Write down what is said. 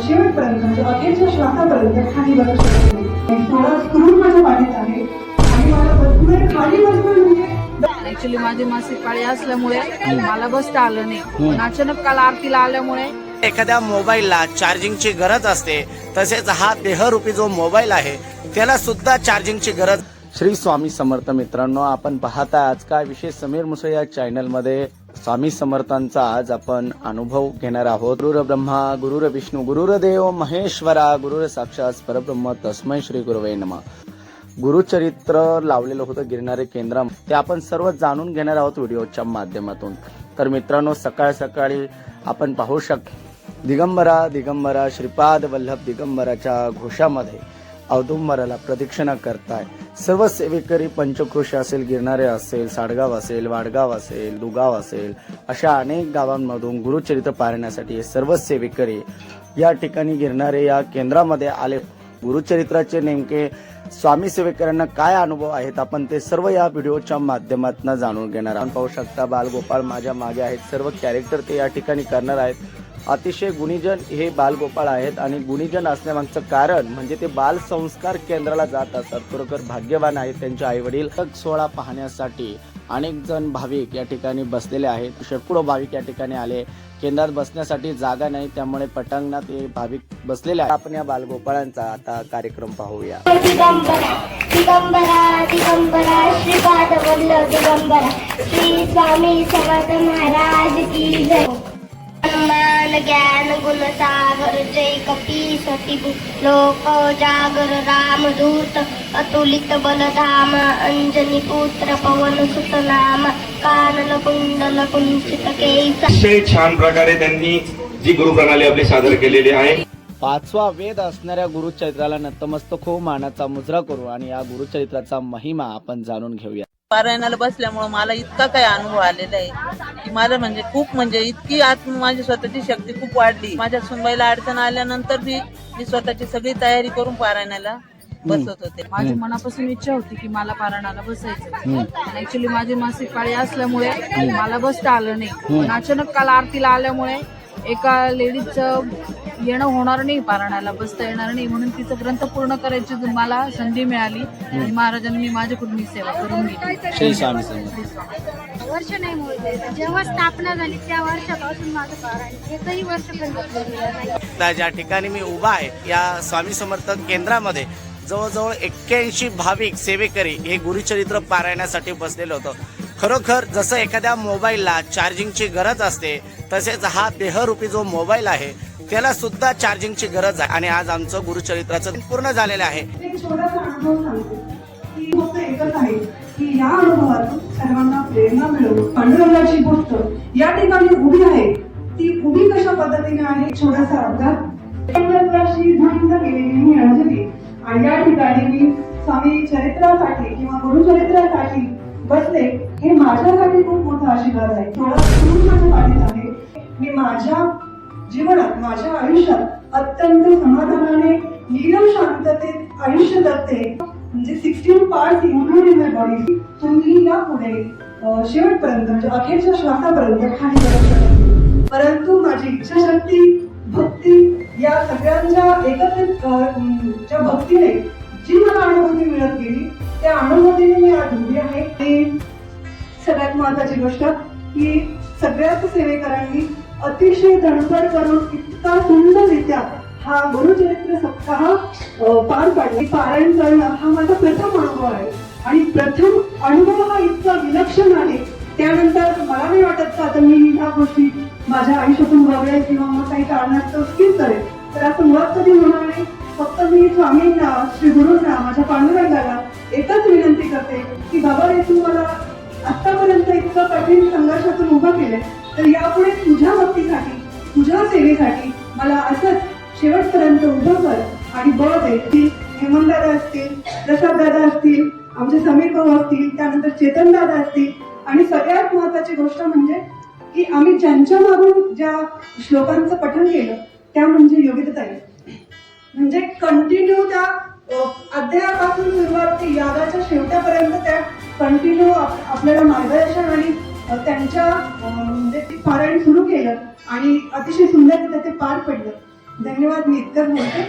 शेवटपर्यंत म्हणजे अखेरच्या श्वासापर्यंत खाली बसू शकते. थोडा स्क्रू माझ्या पाठीत आहे. आणि मला बसणं खाली बसणं म्हणजे ऍक्च्युली माझी मासिक पाळी असल्यामुळे मला बसता आलं नाही. पण अचानक काल आरतीला आल्यामुळे एखाद्या मोबाईलला चार्जिंगची गरज असते तसेच हा देहरूपी जो मोबाईल आहे त्याला सुद्धा चार्जिंगची गरज श्री स्वामी समर्थ मित्रांनो आपण पाहता आज काय विशेष समीर मुसळे या चॅनलमध्ये स्वामी समर्थांचा आज आपण अनुभव घेणार आहोत. गुरुर ब्रह्मा गुरुर विष्णू गुरुर देव महेश्वरा गुरुर साक्षात परब्रह्म तस्मै श्री गुरुवे नमा. गुरुचरित्र लावलेलं होतं गिरणारे केंद्र ते आपण सर्व जाणून घेणार आहोत व्हिडिओच्या माध्यमातून. तर मित्रांनो सकाळ सकाळी आपण पाहू शक दिगंबरा दिगंबरा श्रीपाद वल्लभ दिगंबराच्या घोषामध्ये. औदुंबराला प्रदक्षिणा करताय. सर्व सेवेकरी पंचक्रोश असेल गिरणारे असेल साडगाव असेल वाडगाव असेल दुगाव असेल अशा अनेक गावांमधून गुरुचरित्र पाळण्यासाठी सर्व सेवेकरी या ठिकाणी गिरणारे या केंद्रामध्ये आले. गुरुचरित्राचे नेमके स्वामी सेवेकरांना काय अनुभव आहेत आपण ते सर्व या व्हिडिओच्या माध्यमातून जाणून घेणार आपण पाहू शकता बालगोपाळ माझ्या मागे आहेत. सर्व कॅरेक्टर ते या ठिकाणी करणार आहेत. अतिशय गुणीजन हे बालगोपाळ आहेत आणि गुणीजन असण्यामागचं कारण म्हणजे ते बालसंस्कार केंद्राला जात असतात. खरोखर भाग्यवान आहेत त्यांचे आई वडील सोहळा पाहण्यासाठी अनेक जण भाविक या ठिकाणी बसलेले आहेत. शेकडो भाविक या ठिकाणी आले. केंद्रात बसण्यासाठी जागा नाही त्यामुळे पटांगणात हे भाविक बसलेले आहेत. आपण या बालगोपाळांचा आता कार्यक्रम पाहूया. दिगंबरा दिगंबरा दिगंबरा. श्री स्वामी समर्थ महाराज की जय. ज्ञान गुण सागर जय कपी सती लोक जागर राम दूत अतुलित बलधाम अंजनी पुत्र पवन सुत नाम कानन कुंडल कुंचित केसा. अतिशय छान प्रकारे त्यांनी जी गुरुप्रणाली आपली सादर केलेली आहे. पाचवा वेद असणाऱ्या गुरुचरित्राला नतमस्तक होऊ मानाचा मुजरा करू आणि या गुरुचरित्राचा महिमा आपण जाणून घेऊया. पारायणाला बसल्यामुळे मला इतका काही अनुभव आलेला आहे की मला म्हणजे खूप म्हणजे इतकी आत माझी स्वतःची शक्ती खूप वाढली. माझ्या सुनबाईला अडचण आल्यानंतर बी मी स्वतःची सगळी तयारी करून पारायणाला बसत होते. माझी मनापासून इच्छा होती की मला पारायणाला बसायचं. ऍक्च्युली माझी मासिक पाळी असल्यामुळे मला बसता आलं नाही. पण अचानक काल आरतीला आल्यामुळे एका लेडीजचं येणं होणार नाही पारायणाला बसता येणार नाही. म्हणून तिचं ग्रंथ पूर्ण करायची मला संधी मिळाली. आणि महाराजांनी माझ्याकडून ही सेवा करून घेतली श्री स्वामी समर्थ. वर्ष नाही मोजले जेव्हा स्थापना झाली त्या वर्षापासून माझं पारायण एकही वर्ष ज्या ठिकाणी मी उभा आहे या स्वामी समर्थ केंद्रामध्ये जवळजवळ एक्क्याऐंशी भाविक सेवेकरी हे गुरुचरित्र पारायणासाठी बसलेलं होतं. खरोखर जसं एखाद्या मोबाईलला चार्जिंगची गरज असते तसेच हा देहरूपी जो मोबाईल आहे त्याला सुद्धा चार्जिंगची गरज आहे आणि आज आमचं गुरुचरित्राचं पूर्ण झालेलं आहे. की या अनुभवातून सर्वांना प्रेरणा मिळवून पांडुरंगाची गोष्ट या ठिकाणी उभी आहे. ती उभी कशा पद्धतीने आहे? छोटासा अपघात. पांडुरंगाशी झुंज केलेली मी अंजली. आणि या ठिकाणी मी स्वामी चरित्रासाठी किंवा गुरुचरित्रासाठी बसले. हे माझ्यासाठी खूप मोठा आशीर्वाद आहे. थोडा माझ्या पाठीत आहे मी माझ्या जीवनात माझ्या आयुष्यात अत्यंत समाधानाने नीरव शांततेत आयुष्य जगते. म्हणजे sixteen part include in my body तुम्ही या पुढे शेवटपर्यंत म्हणजे अखेरच्या श्वासापर्यंत खाली जाऊ शकत. परंतु माझी इच्छाशक्ती भक्ती या सगळ्यांच्या एकत्रित ज्या भक्तीने जी मला अनुभूती मिळत गेली त्या अनुभूतीने मी आज उभी आहे. आणि सगळ्यात महत्वाची गोष्ट की सगळ्याच सेवेकरांनी अतिशय धडपड करून इतका सुंदररित्या हा गुरुचरित्र सप्ताह पार पाडली. पारायण करणं हा माझा प्रथम अनुभव आहे. आणि प्रथम अनुभव हा इतका विलक्षण आहे. त्यानंतर मला नाही वाटत का आता मी ह्या गोष्टी माझ्या आयुष्यातून वगळेल किंवा मग काही कारणास्तव स्किप करेल. तर असं मुळात कधी होणार नाही फक्त मी स्वामींना श्री गुरुंना माझ्या पांडुरंगाला एकच विनंती करते की बाबा रे तू मला आतापर्यंत इतकं कठीण संघर्षातून उभं केलंय. तर यापुढे तुझ्या भक्तीसाठी तुझ्या सेवेसाठी मला असंच शेवटपर्यंत उभं कर आणि बळ दे की हेमंत दादा असतील प्रसाद दादा असतील आमचे समीर भाऊ असतील त्यानंतर चेतन दादा असतील आणि सगळ्यात महत्वाची गोष्ट म्हणजे की आम्ही ज्यांच्या मागून ज्या श्लोकांचं पठण केलं त्या म्हणजे योगिताई म्हणजे कंटिन्यू त्या अध्यायापासून सुरुवात ते यागाच्या शेवटापर्यंत त्या कंटिन्यू आपल्याला मार्गदर्शन आणि त्यांच्या म्हणजे ते पारायण सुरू केलं आणि अतिशय सुंदर ते पार पडलं. धन्यवाद मी इतकं बोलते